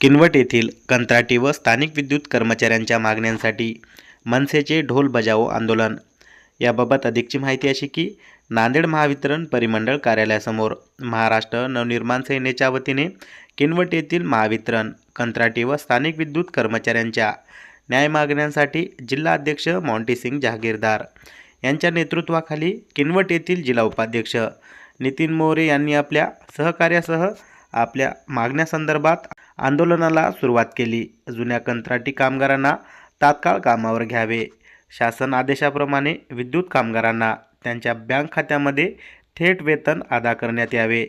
किनवट येथील कंत्राटी व स्थानिक विद्युत कर्मचाऱ्यांच्या मागण्यांसाठी मनसेचे ढोल बजावो आंदोलन. याबाबत अधिकची माहिती अशी की नांदेड महावितरण परिमंडळ कार्यालयासमोर महाराष्ट्र नवनिर्माण सेनेच्या वतीने किनवट येथील महावितरण कंत्राटी व स्थानिक विद्युत कर्मचाऱ्यांच्या न्याय मागण्यांसाठी जिल्हा अध्यक्ष मॉन्टीसिंग जहागीरदार यांच्या नेतृत्वाखाली किनवट येथील जिल्हा उपाध्यक्ष नितीन मोरे यांनी आपल्या सहकार्यासह आपल्या मागण्यासंदर्भात आंदोलनाला सुरुवात केली. जुन्या कंत्राटी कामगारांना तात्काळ कामावर घ्यावे. शासन आदेशाप्रमाणे विद्युत कामगारांना त्यांच्या बँक खात्यामध्ये थेट वेतन अदा करण्यात यावे.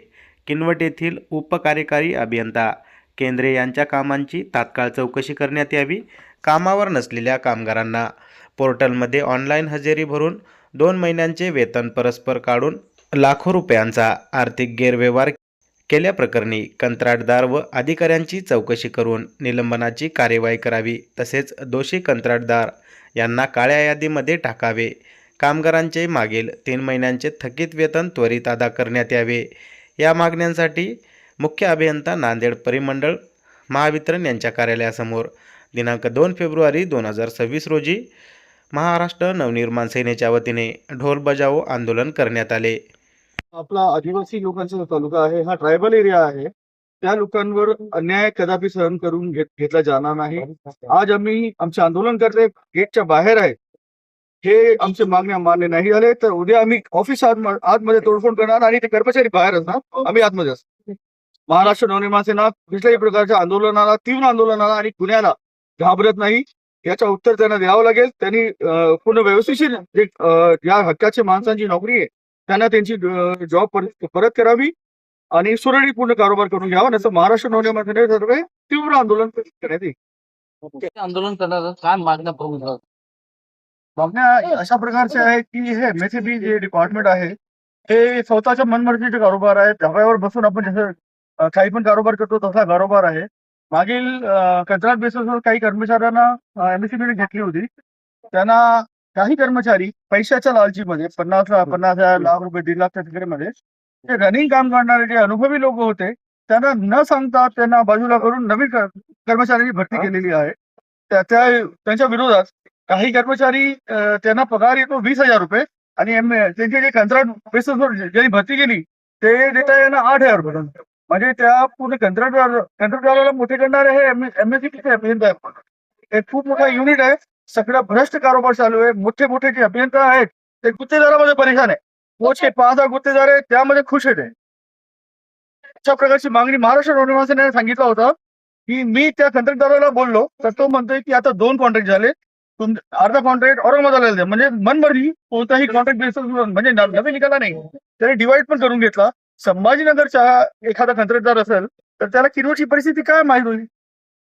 किनवट येथील उपकार्यकारी अभियंता केंद्रे यांच्या कामांची तात्काळ चौकशी करण्यात यावी कामावर नसलेल्या कामगारांना. पोर्टलमध्ये ऑनलाईन हजेरी भरून दोन महिन्यांचे वेतन परस्पर काढून लाखो रुपयांचा आर्थिक गैरव्यवहार केल्याप्रकरणी कंत्राटदार व अधिकाऱ्यांची चौकशी करून निलंबनाची कार्यवाही करावी तसेच दोषी कंत्राटदार यांना काळ्या यादीमध्ये टाकावे. कामगारांचे मागील तीन महिन्यांचे थकीत वेतन त्वरित अदा करण्यात यावे. या मागण्यांसाठी मुख्य अभियंता नांदेड परिमंडळ महावितरण यांच्या कार्यालयासमोर दिनांक दोन फेब्रुवारी दोन हजार सव्वीस रोजी महाराष्ट्र नवनिर्माण सेनेच्या वतीने ढोल बजावो आंदोलन करण्यात आले. आपला आदिवासी लोकांचा जो तालुका आहे हा ट्रायबल एरिया आहे. त्या लोकांवर अन्याय कदापि सहन करून घेत घेतला जाणार नाही. आज आम्ही आमचे आंदोलनकर्ते गेटच्या बाहेर आहेत. हे आमचे मागण्या मान्य नाही झाले तर उद्या आम्ही ऑफिस आत आतमध्ये तोडफोड करणार आणि ते कर्मचारी बाहेर असणार. आम्ही आतमध्ये असणार. महाराष्ट्र नवनिर्माण सेना कुठल्याही प्रकारच्या आंदोलनाला तीव्र आंदोलनाला आणि गुन्ह्याला घाबरत नाही. याचा उत्तर त्यांना द्यावं लागेल. त्यांनी पूर्ण व्यवस्थेशीर जे या हक्काची माणसांची नोकरी आहे त्यांना त्यांची जॉब परत करावी आणि सुरळीतपूर्ण कारोबार करून घ्यावा. नसं महाराष्ट्र नवनिर्माण सेनेतर्फे तीव्र आंदोलन करण्यात येईल. आंदोलन करणार काय मागण्या बघून मागण्या अशा प्रकारच्या आहेत की हे एमएससीबी जे डिपार्टमेंट आहे हे स्वतःच्या मनमर्जीचे कारोबार आहे धाब्यावर बसून आपण जसं काही पण कारोबार करतो तसा कारोबार आहे. मागील कंत्राट बेसिसवर काही कर्मचाऱ्यांना एमएससीबीने घेतली होती. त्यांना काही कर्मचारी पैशाच्या लालचीमध्ये पन्नास पन्नास हजार लाख रुपये दीड लाखच्या तिकडेमध्ये ते रनिंग काम करणारे जे अनुभवी लोक होते त्यांना न सांगता त्यांना बाजूला करून नवीन कर- कर्मचाऱ्यांची भरती केलेली आहे. त्या त्या- त्यांच्या विरोधात काही कर्मचारी त्यांना पगार येतो वीस हजार रुपये आणि एम त्यांचे जे कंत्राट बेसिसवर जे- ज्यांनी भरती केली ते देता यांना आठ हजार रुपये म्हणजे त्या पूर्ण कंत्राट कंत्राटदाराला मोठे करणारे हे एमएससी एक खूप मोठा युनिट आहे. सगळं भ्रष्ट कारोबार चालू आहे. मोठे मोठे जे अभियंता आहेत ते गुत्तेदारामध्ये परेशान आहे. पोच के पाच हजार गुत्तेदार आहेत त्यामध्ये खुश आहेत. अशा प्रकारची मागणी महाराष्ट्र सेनेने सांगितलं होतं की मी त्या कंत्राटदाराला बोललो तर तो म्हणतोय की आता दोन कॉन्ट्रॅक्ट झाले. तुम अर्धा कॉन्ट्रॅक्ट औरंगाबादला द्या म्हणजे मनमर्जी कोणताही कॉन्ट्रॅक्ट बेसिस म्हणजे नवीन निघाला नाही. त्याने डिवाइड पण करून घेतला. संभाजीनगरचा एखादा कंत्राटदार असेल तर त्याला किरवटची परिस्थिती काय माहीत होईल?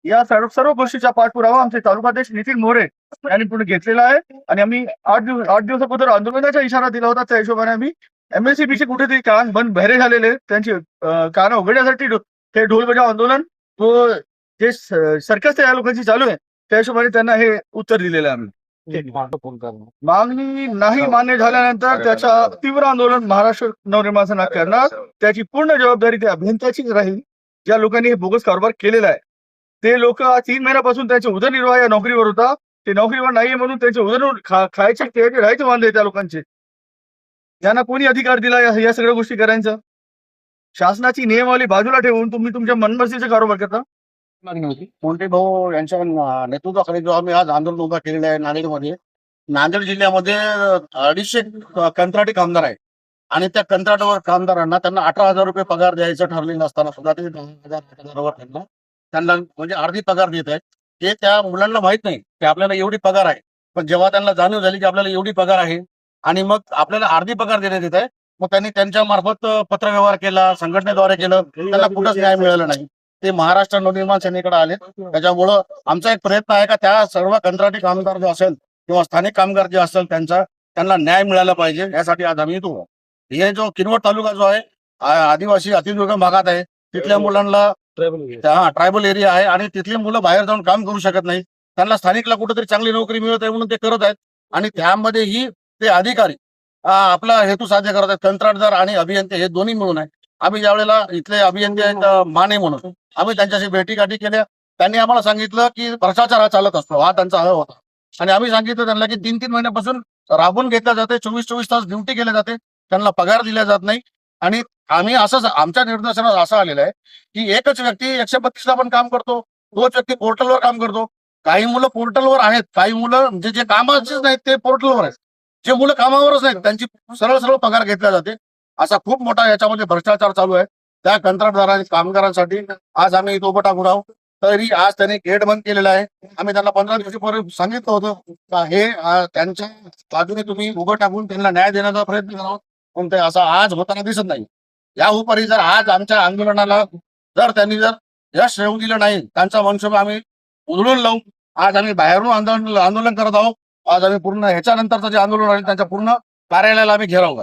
या सर्व सर्व गोष्टीचा पाठपुरावा आमचे तालुकाध्यक्ष नितीन मोरे यांनी पूर्ण घेतलेला आहे. आणि आम्ही आठ दिवस आठ दिवसाबद्दल आंदोलनाचा इशारा दिला होता. त्या हिशोबाने आम्ही एमएससीबीचे कुठेतरी कान बंद बहिरे झालेले त्यांची कानं उघडण्यासाठी हे ढोल बजाव आंदोलन व जे स- सर्कस त्या लोकांची चालू आहे त्या हिशोबाने त्यांना हे उत्तर दिलेलं आहे आम्ही. मागणी नाही मान्य झाल्यानंतर त्याच्या तीव्र आंदोलन महाराष्ट्र नवनिर्माण सेना करणार. त्याची पूर्ण जबाबदारी त्या अभियंत्याचीच राहील. ज्या लोकांनी हे बोगस कारभार केलेला आहे. ते लोक तीन महिन्यापासून त्यांचे उदरनिर्वाह या नोकरीवर होता. ते नोकरीवर नाहीये म्हणून त्यांचे उदरनिर्वाह खा- खायचे प्यायचे राहायचे वांदे त्या लोकांचे. त्यांना कोणी अधिकार दिला या या सगळ्या गोष्टी करायचं? शासनाची नियमावली बाजूला ठेवून तुम्ही तुमच्या मनमर्जीचा कारोबार करता? कोणते भाऊ यांच्या नेतृत्वाखाली जो आम्ही आज आंदोलन उभा केलेलं आहे नांदेडमध्ये नांदेड जिल्ह्यामध्ये अडीचशे कंत्राटी कामगार आहेत. आणि त्या कंत्राटावर कामगारांना त्यांना अठरा हजार रुपये पगार द्यायचं ठरलेलं असताना सुद्धा ते दहा हजार हजारावर त्यांना त्यांना म्हणजे अर्धी पगार देत आहेत. ते त्या मुलांना माहीत नाही की आपल्याला एवढी पगार आहे. पण जेव्हा त्यांना जाणीव झाली की आपल्याला एवढी पगार आहे आणि मग आपल्याला अर्धी पगार देण्यात येत आहे मग त्यांनी त्यांच्या मार्फत पत्रव्यवहार केला संघटनेद्वारे केलं त्यांना कुठंच न्याय मिळाला नाही. ते महाराष्ट्र नवनिर्माण सेनेकडे आले त्याच्यामुळं आमचा एक प्रयत्न आहे का त्या सर्व कंत्राटी कामगार जो असेल किंवा स्थानिक कामगार जे असेल त्यांचा त्यांना न्याय मिळाला पाहिजे यासाठी आज आम्ही येतो हे जो किनवट तालुका जो आहे आदिवासी अतिदुर्गम भागात आहे तिथल्या मुलांना त्या- हा ट्रायबल एरिया आहे आणि तिथली मुलं बाहेर जाऊन काम करू शकत नाही त्यांना स्थानिकला कुठेतरी चांगली नोकरी मिळत आहे म्हणून ते करत आहेत. आणि त्यामध्येही ते अधिकारी आपला हेतू साध्य करत आहेत. कंत्राटदार आणि अभियंते हे दोन्ही मिळून आहे. आम्ही ज्यावेळेला इथले अभियंते आहेत माने म्हणून आम्ही त्यांच्याशी भेटीगाठी केल्या. त्यांनी आम्हाला सांगितलं की भ्रष्टाचार हा चालत असतो. हा त्यांचा हवा होता. आणि आम्ही सांगितलं त्यांना की तीन तीन महिन्यापासून राबून घेतल्या जाते. चोवीस चोवीस तास ड्युटी केल्या जाते. त्यांना पगार दिला जात नाही. आणि आम्ही असंच आमच्या निर्देशनात असं आलेलं आहे की एकच व्यक्ती एकशे बत्तीसला पण काम करतो तोच व्यक्ती पोर्टलवर काम करतो. काही मुलं पोर्टलवर आहेत काही मुलं म्हणजे जे कामाचेच नाहीत ते पोर्टलवर आहेत. जे मुलं कामावरच नाहीत त्यांची सरळ सरळ पगार घेतला जाते. असा खूप मोठा याच्यामध्ये भ्रष्टाचार चालू आहे. त्या कंत्राटदारांनी कामगारांसाठी आज आम्ही इथं उभं टाकून आहोत. तरी आज त्यांनी गेट बंद केलेला आहे. आम्ही त्यांना पंधरा दिवसापूर्वी सांगितलं होतं का हे त्यांच्या बाजूने तुम्ही उभं टाकून त्यांना न्याय देण्याचा प्रयत्न करावा पण ते असं आज होताना दिसत नाही. या उपरी जर आज आमच्या आंदोलनाला जर त्यांनी जर यश येऊ दिलं नाही त्यांचा मनसुबा आम्ही उधळून लावू. आज आम्ही बाहेरून आंदोलन आंदोलन करत आहोत. आज आम्ही पूर्ण ह्याच्यानंतरचं जे आंदोलन आहे त्यांच्या पूर्ण कार्यालयाला आम्ही घेराव